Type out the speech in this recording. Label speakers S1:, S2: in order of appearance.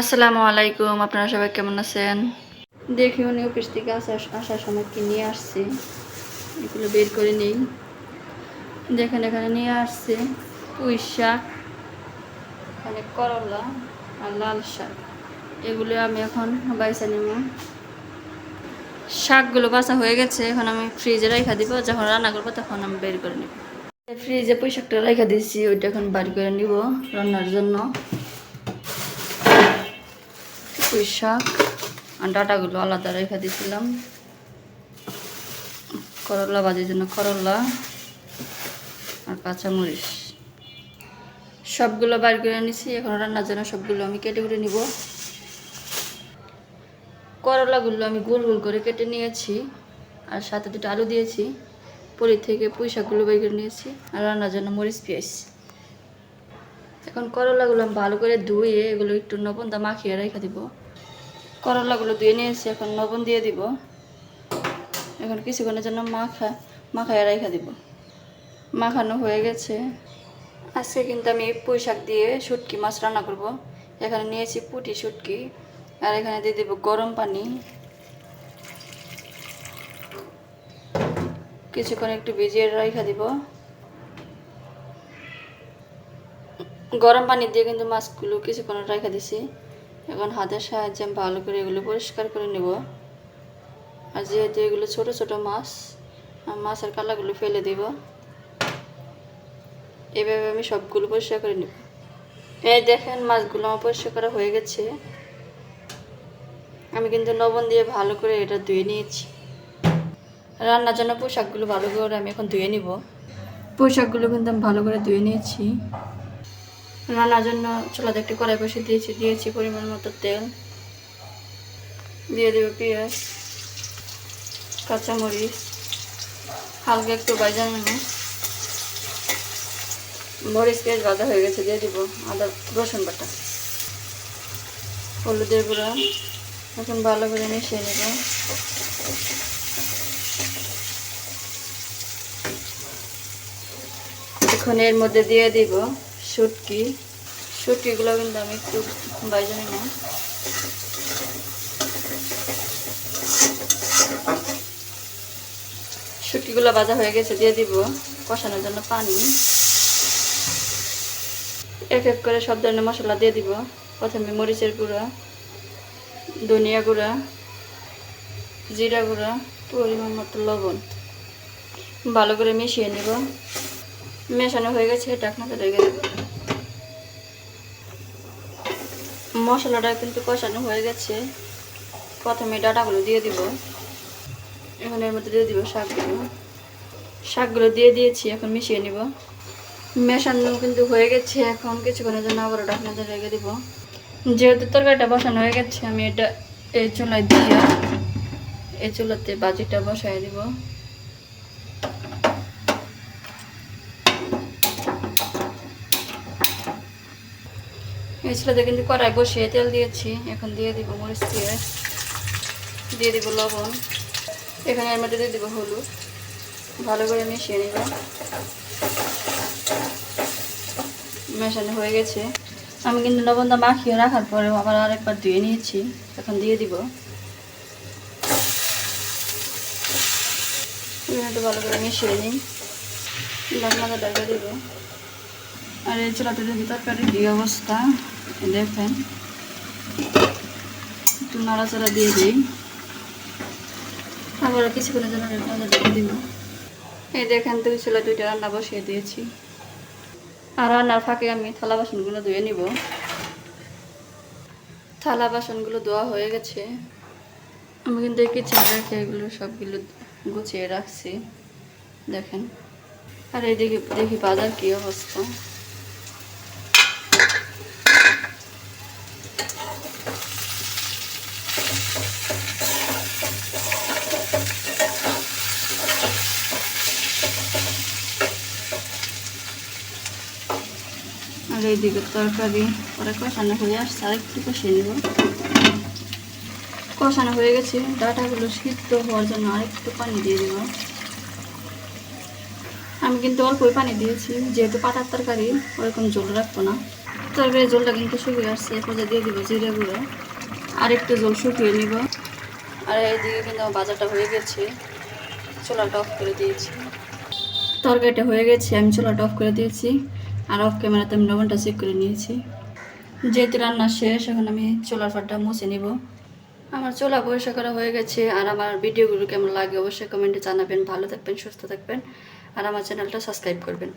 S1: আসসালামু আলাইকুম, আপনারা সবাই কেমন আছেন? দেখি উনি অফিস থেকে আসার সময় কি নিয়ে আসছে। এগুলো বের করে নেই। দেখেন এখানে নিয়ে আসছে পুঁই শাক, এখানে করলা আর লাল শাক। এগুলো আমি এখন বাইসা নেব। শাকগুলো বাসা হয়ে গেছে, এখন আমি ফ্রিজে রেখা দিব। যখন রান্না করব তখন আমি বের করে নেব। ফ্রিজে পুঁই শাকটা রেখা দিয়েছি, ওইটা এখন বাড়ি করে নিব রান্নার জন্য। পুঁই শাক আর ডাটাগুলো আলাদা রেখে দিয়েছিলাম করলা ভাজির জন্য করলা আর কাঁচামরিচ। সবগুলো বার করে নিছি, এখন রান্নার জন্য সবগুলো আমি কেটে কেটে নিব। করলাগুলো আমি গোল গোল করে কেটে নিয়েছি আর সাথে দুটো আলু দিয়েছি। পরি থেকে পুঁই শাকগুলো বের করে নিয়েছি আর রান্নার জন্য মরিচ পেঁয়াজ। এখন করলাগুলো আমি ভালো করে ধুয়ে এগুলো একটু লবণ দা মাখিয়ে রেখে দিব। করলাগুলো ধুয়ে নিয়েছি, এখন লবণ দিয়ে দিব। এখন কিছুক্ষণের জন্য মাখা, মাখায় রেখে দিব। মাখানো হয়ে গেছে। আজকে কিন্তু আমি পুঁই শাক দিয়ে শুটকি মাছ রান্না করব। এখানে নিয়েছি পুটি শুটকি, আর এখানে দিয়ে দেবো গরম পানি। কিছুক্ষণ একটু ভিজিয়ে রেখে দিব। গরম পানি দিয়ে কিন্তু মাছগুলো কিছুক্ষণ রেখে দিছি। এখন হাতের সাহায্যে আমি ভালো করে এগুলো পরিষ্কার করে নেব। আর যেহেতু এগুলো ছোট ছোট মাছ মাছের কালাগুলো ফেলে দেব। এভাবে আমি সবগুলো পরিষ্কার করে নেব। এই দেখেন মাছগুলো আমার পরিষ্কার করা হয়ে গেছে। আমি কিন্তু লবণ দিয়ে ভালো করে এটা ধুয়ে নিয়েছি। রান্নার জন্য পোশাকগুলো ভালো করে আমি এখন ধুয়ে নিব। পোশাকগুলো কিন্তু আমি ভালো করে ধুয়ে নিয়েছি। রান্নার জন্য চুলাতে একটু কড়াই বসে দিয়েছি দিয়েছি পরিমাণ মতো তেল। দিয়ে দেবো পেঁয়াজ, কাঁচামরিচ, হালকা একটু নেব মরিচ পেঁয়াজ ভাজা হয়ে গেছে, দিয়ে দিব আদা, রসুন বাটা। হলুদের গুঁড়া, এখন ভালো করে মিশিয়ে নেব। এখন এর মধ্যে দিয়ে দিব শুটকি। শুটকিগুলো কিন্তু আমি একটু বাইজে নেব শুটকিগুলো ভাজা হয়ে গেছে, দিয়ে দিব কষানোর জন্য পানি। এক এক করে সব ধরনের মশলা দিয়ে দিব। প্রথমে মরিচের গুঁড়া, ধনিয়া গুঁড়া, জিরা গুঁড়া, পরিমাণ মতো লবণ। ভালো করে মিশিয়ে নেব। মেশানো হয়ে গেছে ঢাকনাতে রেখে দেব। মশলাটা কিন্তু কষানো হয়ে গেছে। প্রথমে ডাটাগুলো দিয়ে দিব। এখন এর মধ্যে দিয়ে দিব শাকগুলো। শাকগুলো দিয়ে দিয়েছি, এখন মিশিয়ে নিব। মেশানো কিন্তু হয়ে গেছে, এখন কিছুক্ষণের জন্য আবারও ঢাকনাতে রেখে দিব। যেহেতু তরকারিটা বসানো হয়ে গেছে, আমি এটা এই চুলায় দিয়ে এই চুলাতে বাজিটা বসাই দিব। এই কিন্তু কড়াই বসিয়ে তেল দিয়েছি। এখন দিয়ে দিব মরিচ দিয়ে। দিয়ে দিব লবণ। এখানে এর মধ্যে দিয়ে দিব হলুদ। ভালো করে মিশিয়ে নিব। মেশানো হয়ে গেছে। আমি কিন্তু লবণটা মাখিয়ে রাখার পরে আবার আরেকবার ধুয়ে নিয়েছি। এখন দিয়ে দিব। একটু ভালো করে মিশিয়ে নিই। লবণটা ডাকা দিব। আর এই চুলাতে যদি তরকারি কী অবস্থা? দেখেন, একটু নাড়াচাড়া দিয়ে দিই। আবার কিছুক্ষণের জন্য ডেকে দিব। এই দেখেন, দুই চুলা দুইটা রান্না বসিয়ে দিয়েছি। আর রান্নার ফাঁকে আমি থালা বাসনগুলো ধুয়ে নিব। থালা বাসনগুলো ধোয়া হয়ে গেছে। আমি কিন্তু কিচেন রেখে এগুলো সবগুলো গুছিয়ে রাখছি। দেখেন, আর এই দেখি দেখি বাজার কী অবস্থা। আর এইদিকে তরকারি, পরে কষানো হয়ে আসছে আর একটু কষিয়ে নেব। কষানো হয়ে গেছে, ডাটাগুলো সিদ্ধ হওয়ার জন্য আরেকটু পানি দিয়ে দেব। আমি কিন্তু অল্পই পানি দিয়েছি, যেহেতু পাতার তরকারি, ওরকম জল রাখব না। তরকারি জলটা কিন্তু শুকিয়ে আসছে, এরপর দিয়ে দিব জিরে গুঁড়ো। আর একটু জল শুকিয়ে নিব। আর এইদিকে কিন্তু বাজারটা হয়ে গেছে। চুলাটা অফ করে দিয়েছি। তরকারিটা হয়ে গেছে, আমি চুলাটা অফ করে দিয়েছি। আর অফ ক্যামেরাতে আমি লবণটা চেক করে নিয়েছি। যেহেতু রান্না শেষ, এখন আমি চোলার ফাটটা মুছে নিব। আমার চোলা পরিষ্কার করা হয়ে গেছে, আর আমার ভিডিওগুলো কেমন লাগে অবশ্যই কমেন্টে জানাবেন। ভালো থাকবেন, সুস্থ থাকবেন। আর আমার চ্যানেলটা সাবস্ক্রাইব করবেন।